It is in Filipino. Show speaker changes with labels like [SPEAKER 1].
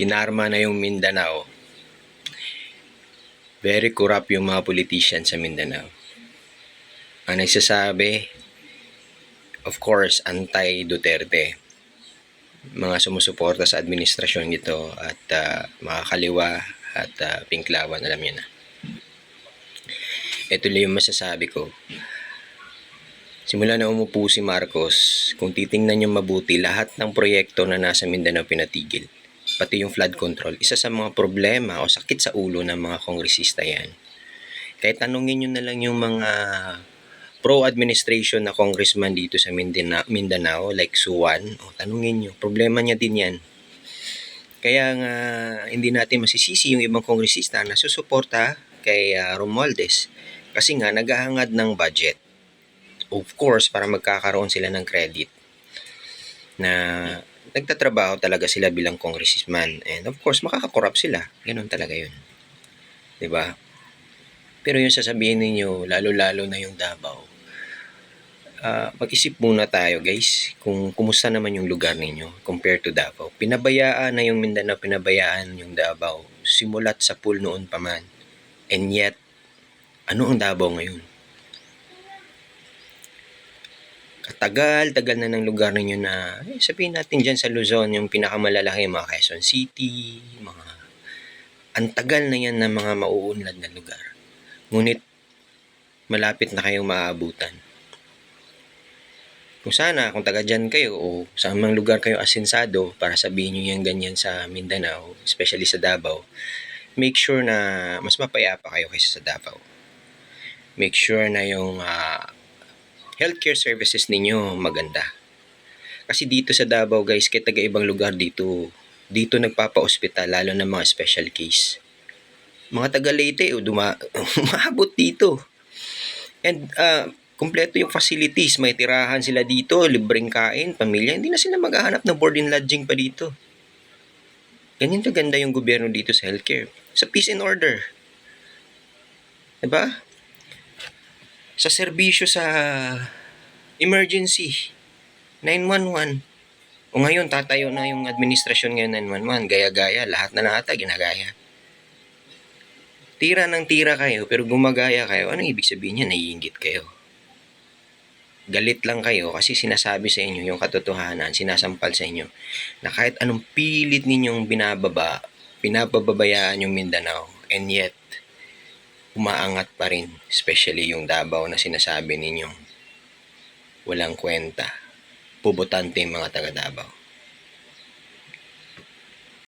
[SPEAKER 1] kinarma na yung Mindanao. Very corrupt yung mga politician sa Mindanao. Ang nagsasabi, of course, anti-Duterte. Mga sumusuporta sa administrasyon nito at ah, mga kaliwa at ah, pinklawan, alam niyo na. Ito lang yung masasabi ko. Simula na umupo si Marcos, kung titingnan niyo mabuti, lahat ng proyekto na nasa Mindanao pinatigil. Pati yung flood control. Isa sa mga problema o sakit sa ulo ng mga kongresista yan. Kahit tanungin niyo na lang yung mga pro-administration na congressman dito sa Mindanao, Mindanao like Suwan, o tanungin niyo, problema niya din yan. Kaya nga, hindi natin masisisi yung ibang kongresista na susuporta kay ah, Romualdez. Kasi nga, naghahangad ng budget of course, para magkakaroon sila ng credit na nagtatrabaho talaga sila bilang congressman. And of course, makakakorrupt sila. Ganun talaga yun. ba? Pero yung sasabihin ninyo, lalo-lalo na yung Davao, ah, mag-isip muna tayo guys kung kumusta naman yung lugar ninyo compared to Davao. Pinabayaan na yung Mindanao, pinabayaan yung Davao. Simulat sa pool noon pa man. And yet, ano ang Davao ngayon? Katagal-tagal na ng lugar ninyo na, eh, sabihin natin dyan sa Luzon, yung pinakamalalaki, mga Quezon City, mga, ang tagal na yan ng mga mauunlad na lugar. Ngunit, malapit na kayong maaabutan. Kung sana, kung taga dyan kayo, o sa mang lugar kayo asensado, para sabihin nyo yan ganyan sa Mindanao, especially sa Davao, make sure na mas mapayapa kayo kaysa sa Davao. Make sure na yung ah, healthcare services ninyo maganda. Kasi dito sa Davao guys, kaya taga ibang lugar dito, dito nagpapa-ospital, lalo na mga special case. Mga taga Leyte, oh, duma, umabot dito. And uh, kumpleto yung facilities, may tirahan sila dito, libreng kain, pamilya, hindi na sila maghahanap ng board and lodging pa dito. Ganyan kaganda yung gobyerno dito sa healthcare. Sa peace and order. Diba? sa serbisyo sa emergency 911 o ngayon tatayo na yung administrasyon ngayon 911 gaya-gaya lahat na nata ginagaya. Tira ng tira kayo pero gumagaya kayo ano ibig sabihin niya naiingit kayo? Galit lang kayo kasi sinasabi sa inyo yung katotohanan sinasampal sa inyo na kahit anong pilit ninyong binababa pinapababayaan yung Mindanao and yet umaangat pa rin, especially yung Davao na sinasabi ninyong walang kwenta. Pubotante yung mga taga Davao.